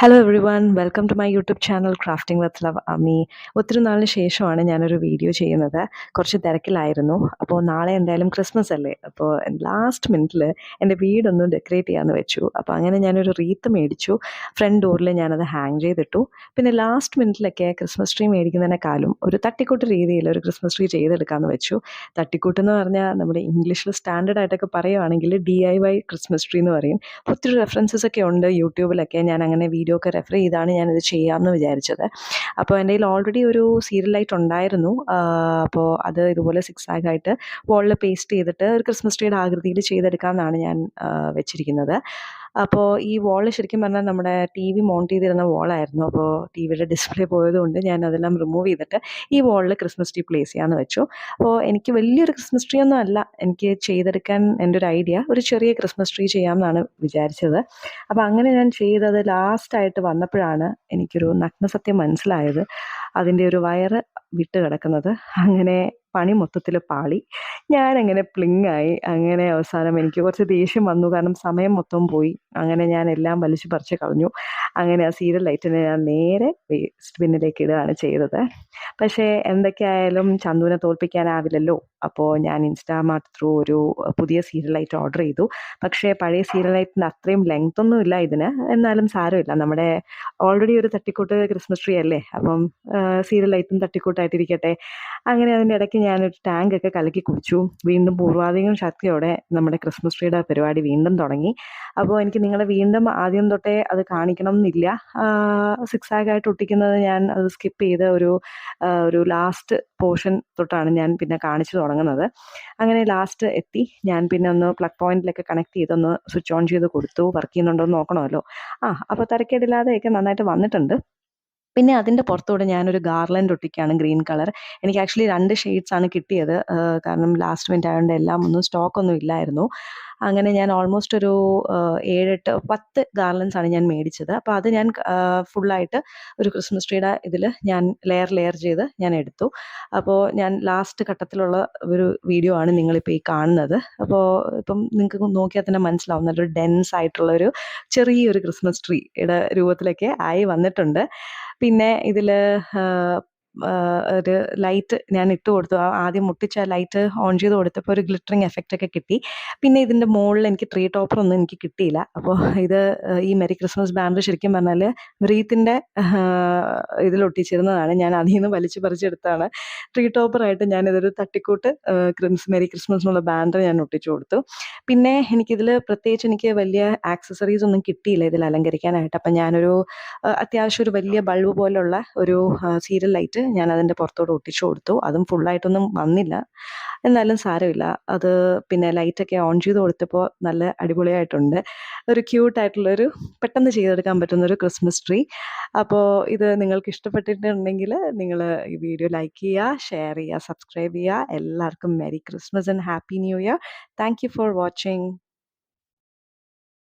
Hello everyone welcome to my YouTube channel crafting with love Ami ഒത്തിരി നാളിന് ശേഷമാണ് ഞാനൊരു video ചെയ്യുന്നത്. കുറച്ച് തിരക്കിലായിരുന്നു. അപ്പോൾ നാളെ എന്തായാലും ക്രിസ്മസ് അല്ലേ? അപ്പോൾ ലാസ്റ്റ് മിനിറ്റിൽ എന്റെ വീടൊന്ന് ഡെക്കറേറ്റ് ചെയ്യാമെന്ന് വെച്ചു. അപ്പോൾ അങ്ങനെ ഞാനൊരു റീത്ത് മേടിച്ചു. ഫ്രണ്ട് ഡോറിൽ ഞാനത് ഹാങ് ചെയ്തിട്ടു. പിന്നെ ലാസ്റ്റ് മിനിറ്റിലൊക്കെ ക്രിസ്മസ് ട്രീ മേടിക്കുന്നതിനേക്കാളും ഒരു തട്ടിക്കൂട്ട് രീതിയിൽ ഒരു ക്രിസ്മസ് ട്രീ ചെയ്തെടുക്കാമെന്ന് വെച്ചു. തട്ടിക്കൂട്ട് എന്ന് പറഞ്ഞാൽ നമ്മുടെ ഇംഗ്ലീഷിൽ സ്റ്റാൻഡേർഡ് ആയിട്ടൊക്കെ പറയുവാണെങ്കിൽ D I Y Christmas tree എന്ന് പറയും. ഒത്തിരി റെഫറൻസസ് ഒക്കെ ഉണ്ട്. യൂട്യൂബിലൊക്കെ ഞാൻ അങ്ങനെ വീഡിയോ ഒക്കെ റെഫർ ചെയ്താണ് ഞാനിത് ചെയ്യാമെന്ന് വിചാരിച്ചത്. അപ്പോൾ എന്റെ കയ്യിൽ ഓൾറെഡി ഒരു സീരിയൽ ലൈറ്റ് ഉണ്ടായിരുന്നു. അപ്പോൾ അത് ഇതുപോലെ സിക്സ് ആയിട്ട് വോളിൽ പേസ്റ്റ് ചെയ്തിട്ട് ഒരു ക്രിസ്മസ് ട്രീയുടെ ആകൃതിയിൽ ചെയ്തെടുക്കാമെന്നാണ് ഞാൻ വെച്ചിരിക്കുന്നത്. അപ്പോൾ ഈ വാൾ ശരിക്കും പറഞ്ഞാൽ നമ്മുടെ ടി വി മൗണ്ട് ചെയ്തിരുന്ന വാളായിരുന്നു അപ്പോൾ ടി വിയുടെ ഡിസ്പ്ലേ പോയതുകൊണ്ട് ഞാൻ അതെല്ലാം റിമൂവ് ചെയ്തിട്ട് ഈ വാളിൽ ക്രിസ്മസ് ട്രീ പ്ലേസ് ചെയ്യാമെന്ന് വെച്ചു. അപ്പോൾ എനിക്ക് വലിയൊരു ക്രിസ്മസ് ട്രീ ഒന്നും അല്ല. എനിക്ക് ചെയ്തെടുക്കാൻ എന്റെ ഒരു ഐഡിയ ഒരു ചെറിയ ക്രിസ്മസ് ട്രീ ചെയ്യാമെന്നാണ് വിചാരിച്ചത്. അപ്പോൾ അങ്ങനെ ഞാൻ ചെയ്തത് ലാസ്റ്റായിട്ട് വന്നപ്പോഴാണ് എനിക്കൊരു നഗ്നസത്യം മനസ്സിലായത്. അതിന്റെ ഒരു വയറ് വിട്ട് കിടക്കുന്നത്. അങ്ങനെ പണി മൊത്തത്തിൽ പാളി. ഞാനങ്ങനെ പ്ലിങ്ങായി. അങ്ങനെ അവസാനം എനിക്ക് കുറച്ച് ദേഷ്യം വന്നു. കാരണം സമയം മൊത്തം പോയി. അങ്ങനെ ഞാൻ എല്ലാം വലിച്ചു പറിച്ച് കളഞ്ഞു. അങ്ങനെ ആ സീരിയൽ ലൈറ്റിനെ ഞാൻ നേരെ വേസ്റ്റ് ബിന്നിലേക്ക് ഇടുകയാണ് ചെയ്തത്. പക്ഷേ എന്തൊക്കെയായാലും ചന്തുവിനെ തോൽപ്പിക്കാനാവില്ലല്ലോ. അപ്പോൾ ഞാൻ ഇൻസ്റ്റാമാർട്ട് ത്രൂ ഒരു പുതിയ സീരിയൽ ലൈറ്റ് ഓർഡർ ചെയ്തു. പക്ഷേ പഴയ സീരിയൽ ലൈറ്റിന് അത്രയും ലെങ്ത് ഒന്നും ഇല്ല ഇതിന്. എന്നാലും സാരമില്ല. നമ്മുടെ ഓൾറെഡി ഒരു തട്ടിക്കൂട്ട് ക്രിസ്മസ് ട്രീ അല്ലേ? അപ്പം സീരിയൽ ലൈറ്റും തട്ടിക്കൂട്ടായിട്ടിരിക്കട്ടെ. അങ്ങനെ അതിന്റെ ഇടയ്ക്ക് ഞാനൊരു ടാങ്ക് ഒക്കെ കലക്കി കുടിച്ചു. വീണ്ടും പൂർവാധികം ശക്തിയോടെ നമ്മുടെ ക്രിസ്മസ് ട്രീയുടെ പരിപാടി വീണ്ടും തുടങ്ങി. അപ്പോൾ എനിക്ക് നിങ്ങളെ വീണ്ടും ആദ്യം തൊട്ടേ അത് കാണിക്കണം എന്നില്ല സിക്സ് ആയിട്ട് ഒട്ടിക്കുന്നത് ഞാൻ അത് സ്കിപ്പ് ചെയ്ത ഒരു ഒരു ലാസ്റ്റ് പോർഷൻ തൊട്ടാണ് ഞാൻ പിന്നെ കാണിച്ചു തുടങ്ങുന്നത്. അങ്ങനെ ലാസ്റ്റ് എത്തി. ഞാൻ പിന്നെ ഒന്ന് പ്ലഗ് പോയിന്റിലൊക്കെ കണക്ട് ചെയ്തൊന്ന് സ്വിച്ച് ഓൺ ചെയ്ത് കൊടുത്തു. വർക്ക് ചെയ്യുന്നുണ്ടോ എന്ന് നോക്കണമല്ലോ. ആ അപ്പോൾ തിരക്കേടില്ലാതെയൊക്കെ നന്നായിട്ട് വന്നിട്ടുണ്ട്. പിന്നെ അതിന്റെ പുറത്തൂടെ ഞാനൊരു ഗാർലൻഡ് ഒട്ടിക്കുകയാണ് ഗ്രീൻ കളർ. എനിക്ക് ആക്ച്വലി രണ്ട് ഷെയ്ഡ്സ് ആണ് കിട്ടിയത്. കാരണം ലാസ്റ്റ് മിനിറ്റ് ആയതുകൊണ്ട് എല്ലാം ഒന്നും സ്റ്റോക്കൊന്നും ഇല്ലായിരുന്നു. അങ്ങനെ ഞാൻ ഓൾമോസ്റ്റ് ഒരു ഏഴെട്ട് പത്ത് ഗാർലൻസ് ആണ് ഞാൻ മേടിച്ചത്. അപ്പോൾ അത് ഞാൻ ഫുള്ളായിട്ട് ഒരു ക്രിസ്മസ് ട്രീയുടെ ഇതിൽ ഞാൻ ലെയർ ലെയർ ചെയ്ത് ഞാൻ എടുത്തു. അപ്പോൾ ഞാൻ ലാസ്റ്റ് ഘട്ടത്തിലുള്ള ഒരു വീഡിയോ ആണ് നിങ്ങളിപ്പോൾ ഈ കാണുന്നത്. അപ്പോൾ ഇപ്പം നിങ്ങൾക്ക് നോക്കിയാൽ തന്നെ മനസ്സിലാവും. നല്ലൊരു ഡെൻസ് ആയിട്ടുള്ളൊരു ചെറിയൊരു ക്രിസ്മസ് ട്രീയുടെ രൂപത്തിലൊക്കെ ആയി വന്നിട്ടുണ്ട്. പിന്നെ ഇതിൽ ഒരു ലൈറ്റ് ഞാൻ ഇട്ട് കൊടുത്തു. ആദ്യം മുട്ടിച്ച ലൈറ്റ് ഓൺ ചെയ്ത് കൊടുത്തപ്പോൾ ഒരു ഗ്ലിറ്ററിങ് എഫക്റ്റ് ഒക്കെ കിട്ടി. പിന്നെ ഇതിന്റെ മുകളിൽ എനിക്ക് ട്രീ ടോപ്പർ ഒന്നും എനിക്ക് കിട്ടിയില്ല. അപ്പോൾ ഇത് ഈ മെരി ക്രിസ്മസ് ബാൻഡ് ശരിക്കും പറഞ്ഞാൽ വ്രീത്തിന്റെ ഇതിലൊട്ടിച്ചിരുന്നതാണ് ഞാൻ അതിൽ നിന്ന് വലിച്ചു പറിച്ചെടുത്താണ് ട്രീ ടോപ്പറായിട്ട് ഞാനിതൊരു തട്ടിക്കൂട്ട് ക്രിസ് മെരി ക്രിസ്മസ് എന്നുള്ള ബാനർ ഞാൻ ഒട്ടിച്ചു കൊടുത്തു. പിന്നെ എനിക്കിതിൽ പ്രത്യേകിച്ച് എനിക്ക് വലിയ ആക്സസറീസ് ഒന്നും കിട്ടിയില്ല ഇതിൽ അലങ്കരിക്കാനായിട്ട്. അപ്പം ഞാനൊരു അത്യാവശ്യം ഒരു വലിയ ബൾബ് പോലുള്ള ഒരു സീരിയൽ ലൈറ്റ് ഞാൻ അതിന്റെ പുറത്തോട് ഒട്ടിച്ചു കൊടുത്തു. അതും ഫുള്ളായിട്ടൊന്നും വന്നില്ല. എന്നാലും സാരമില്ല. അത് പിന്നെ ലൈറ്റൊക്കെ ഓൺ ചെയ്ത് കൊടുത്തപ്പോൾ നല്ല അടിപൊളിയായിട്ടുണ്ട്. ഒരു ക്യൂട്ടായിട്ടുള്ളൊരു പെട്ടെന്ന് ചെയ്തെടുക്കാൻ പറ്റുന്ന ഒരു ക്രിസ്മസ് ട്രീ അപ്പോൾ ഇത് നിങ്ങൾക്ക് ഇഷ്ടപ്പെട്ടിട്ടുണ്ടെങ്കിൽ നിങ്ങൾ ഈ വീഡിയോ ലൈക്ക് ചെയ്യുക ഷെയർ ചെയ്യുക സബ്സ്ക്രൈബ് ചെയ്യുക. എല്ലാവർക്കും merry Christmas and happy new year thank for watching